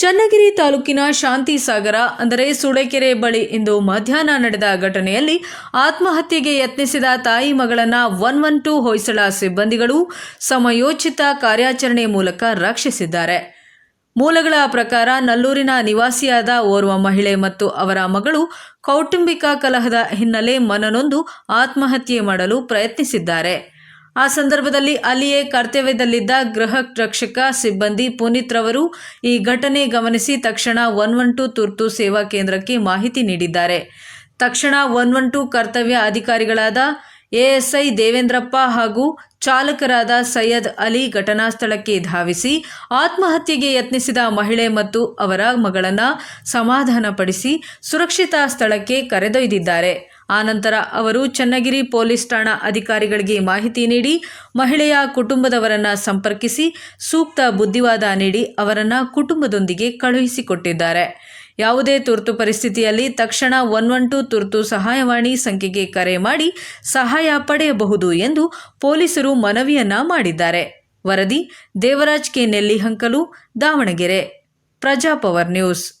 ಚನ್ನಗಿರಿ ತಾಲೂಕಿನ ಶಾಂತಿ ಸಾಗರ ಅಂದರೆ ಸುಳೆಕೆರೆ ಬಳಿ ಇಂದು ಮಧ್ಯಾಹ್ನ ನಡೆದ ಘಟನೆಯಲ್ಲಿ ಆತ್ಮಹತ್ಯೆಗೆ ಯತ್ನಿಸಿದ ತಾಯಿ ಮಗಳನ್ನ ಒನ್ ಒನ್ ಟು ಹೊಯ್ಸಳ ಸಿಬ್ಬಂದಿಗಳು ಸಮಯೋಚಿತ ಕಾರ್ಯಾಚರಣೆ ಮೂಲಕ ರಕ್ಷಿಸಿದ್ದಾರೆ. ಮೂಲಗಳ ಪ್ರಕಾರ ನಲ್ಲೂರಿನ ನಿವಾಸಿಯಾದ ಓರ್ವ ಮಹಿಳೆ ಮತ್ತು ಅವರ ಮಗಳು ಕೌಟುಂಬಿಕ ಕಲಹದ ಹಿನ್ನೆಲೆ ಮನನೊಂದು ಆತ್ಮಹತ್ಯೆ ಮಾಡಲು ಪ್ರಯತ್ನಿಸಿದ್ದಾರೆ. ಆ ಸಂದರ್ಭದಲ್ಲಿ ಅಲ್ಲಿಯೇ ಕರ್ತವ್ಯದಲ್ಲಿದ್ದ ಗೃಹ ರಕ್ಷಕ ಸಿಬ್ಬಂದಿ ಪುನೀತ್ ರವರು ಈ ಘಟನೆ ಗಮನಿಸಿ ತಕ್ಷಣ ಒನ್ ಒನ್ ಟು ತುರ್ತು ಸೇವಾ ಕೇಂದ್ರಕ್ಕೆ ಮಾಹಿತಿ ನೀಡಿದ್ದಾರೆ. ತಕ್ಷಣ ಒನ್ ಒನ್ ಟು ಕರ್ತವ್ಯ ಅಧಿಕಾರಿಗಳಾದ ಎಎಸ್ಐ ದೇವೇಂದ್ರಪ್ಪ ಹಾಗೂ ಚಾಲಕರಾದ ಸೈಯದ್ ಅಲಿ ಘಟನಾ ಸ್ಥಳಕ್ಕೆ ಧಾವಿಸಿ ಆತ್ಮಹತ್ಯೆಗೆ ಯತ್ನಿಸಿದ ಮಹಿಳೆ ಮತ್ತು ಅವರ ಮಗಳನ್ನು ಸಮಾಧಾನಪಡಿಸಿ ಸುರಕ್ಷಿತ ಸ್ಥಳಕ್ಕೆ ಕರೆದೊಯ್ದಿದ್ದಾರೆ. ಆನಂತರ ಅವರು ಚನ್ನಗಿರಿ ಪೊಲೀಸ್ ಠಾಣಾ ಅಧಿಕಾರಿಗಳಿಗೆ ಮಾಹಿತಿ ನೀಡಿ ಮಹಿಳೆಯ ಕುಟುಂಬದವರನ್ನ ಸಂಪರ್ಕಿಸಿ ಸೂಕ್ತ ಬುದ್ಧಿವಾದ ನೀಡಿ ಅವರನ್ನು ಕುಟುಂಬದೊಂದಿಗೆ ಕಳುಹಿಸಿಕೊಟ್ಟಿದ್ದಾರೆ. ಯಾವುದೇ ತುರ್ತು ಪರಿಸ್ಥಿತಿಯಲ್ಲಿ ತಕ್ಷಣ ಒನ್ ಒನ್ ಟು ತುರ್ತು ಸಹಾಯವಾಣಿ ಸಂಖ್ಯೆಗೆ ಕರೆ ಮಾಡಿ ಸಹಾಯ ಪಡೆಯಬಹುದು ಎಂದು ಪೊಲೀಸರು ಮನವಿಯನ್ನ ಮಾಡಿದ್ದಾರೆ. ವರದಿ ದೇವರಾಜ್ ಕೆ. ನೆಲ್ಲಿಹಂಕಲು, ದಾವಣಗೆರೆ. ಪ್ರಜಾಪವರ್ ನ್ಯೂಸ್.